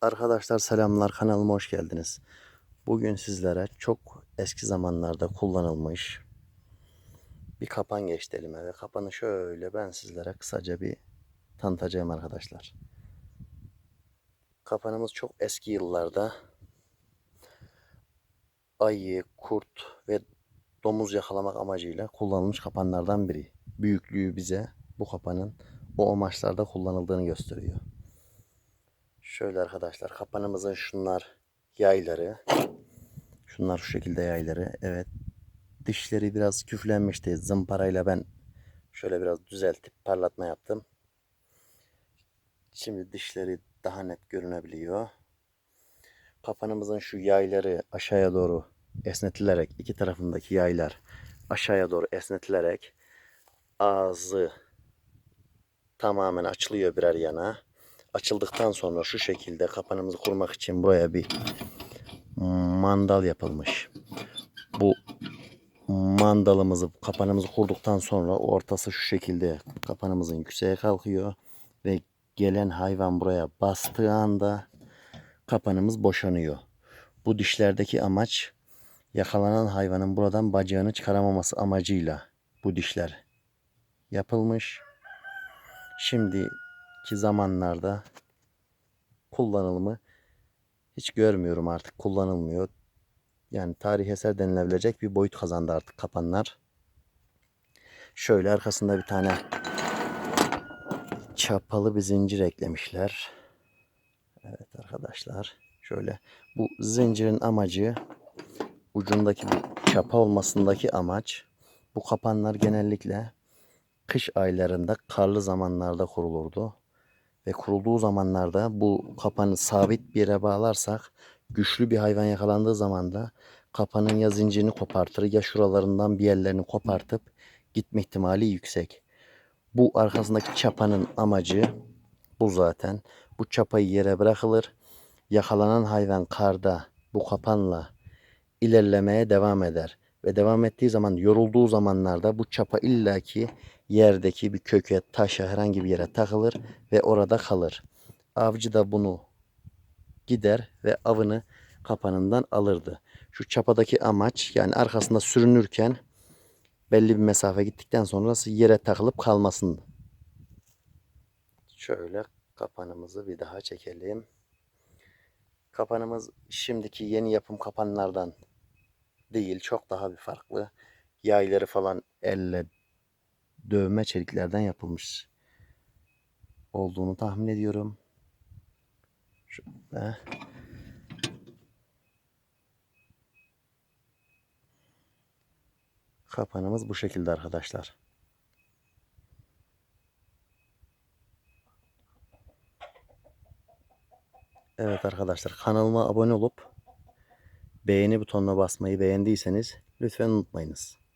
Arkadaşlar selamlar kanalıma hoş geldiniz. Bugün sizlere çok eski zamanlarda kullanılmış bir kapan geçti elime ve kapanı şöyle ben sizlere kısaca bir tanıtacağım arkadaşlar. Kapanımız çok eski yıllarda ayı, kurt ve domuz yakalamak amacıyla kullanılmış kapanlardan biri. Büyüklüğü bize bu kapanın o amaçlarda kullanıldığını gösteriyor. Şöyle arkadaşlar kapanımızın şunlar yayları. Şunlar şu şekilde yayları. Evet. Dişleri biraz küflenmişti. Zımparayla ben şöyle biraz düzeltip parlatma yaptım. Şimdi dişleri daha net görünebiliyor. Kapanımızın şu yayları aşağıya doğru esnetilerek iki tarafındaki yaylar aşağıya doğru esnetilerek ağzı tamamen açılıyor birer yana açıldıktan sonra şu şekilde kapanımızı kurmak için buraya bir mandal yapılmış. Bu mandalımızı kapanımızı kurduktan sonra ortası şu şekilde kapanımızın yükseğe kalkıyor ve gelen hayvan buraya bastığı anda kapanımız boşanıyor. Bu dişlerdeki amaç yakalanan hayvanın buradan bacağını çıkaramaması amacıyla bu dişler yapılmış. Şimdiki zamanlarda kullanılımı hiç görmüyorum artık kullanılmıyor. Yani tarih eser denilebilecek bir boyut kazandı artık kapanlar. Şöyle arkasında bir tane çapalı bir zincir eklemişler. Evet arkadaşlar. Şöyle bu zincirin amacı ucundaki bu çapa olmasındaki amaç bu kapanlar genellikle kış aylarında karlı zamanlarda kurulurdu. Ve kurulduğu zamanlarda bu kapanı sabit bir yere bağlarsak güçlü bir hayvan yakalandığı zaman da kapanın ya zincirini kopartır ya şuralarından bir yerlerini kopartıp gitme ihtimali yüksek. Bu arkasındaki çapanın amacı bu zaten. Bu çapayı yere bırakılır. Yakalanan hayvan karda bu kapanla ilerlemeye devam eder. Ve devam ettiği zaman yorulduğu zamanlarda bu çapa illaki yerdeki bir köke, taşa herhangi bir yere takılır ve orada kalır. Avcı da bunu gider ve avını kapanından alırdı. Şu çapadaki amaç yani arkasında sürünürken belli bir mesafe gittikten sonra yere takılıp kalmasın. Şöyle kapanımızı bir daha çekelim. Kapanımız şimdiki yeni yapım kapanlardan değil. Çok daha bir farklı. Yayları falan elle dövme çeliklerden yapılmış olduğunu tahmin ediyorum. Şöyle. Kapanımız bu şekilde arkadaşlar. Evet arkadaşlar kanalıma abone olup beğeni butonuna basmayı beğendiyseniz lütfen unutmayınız.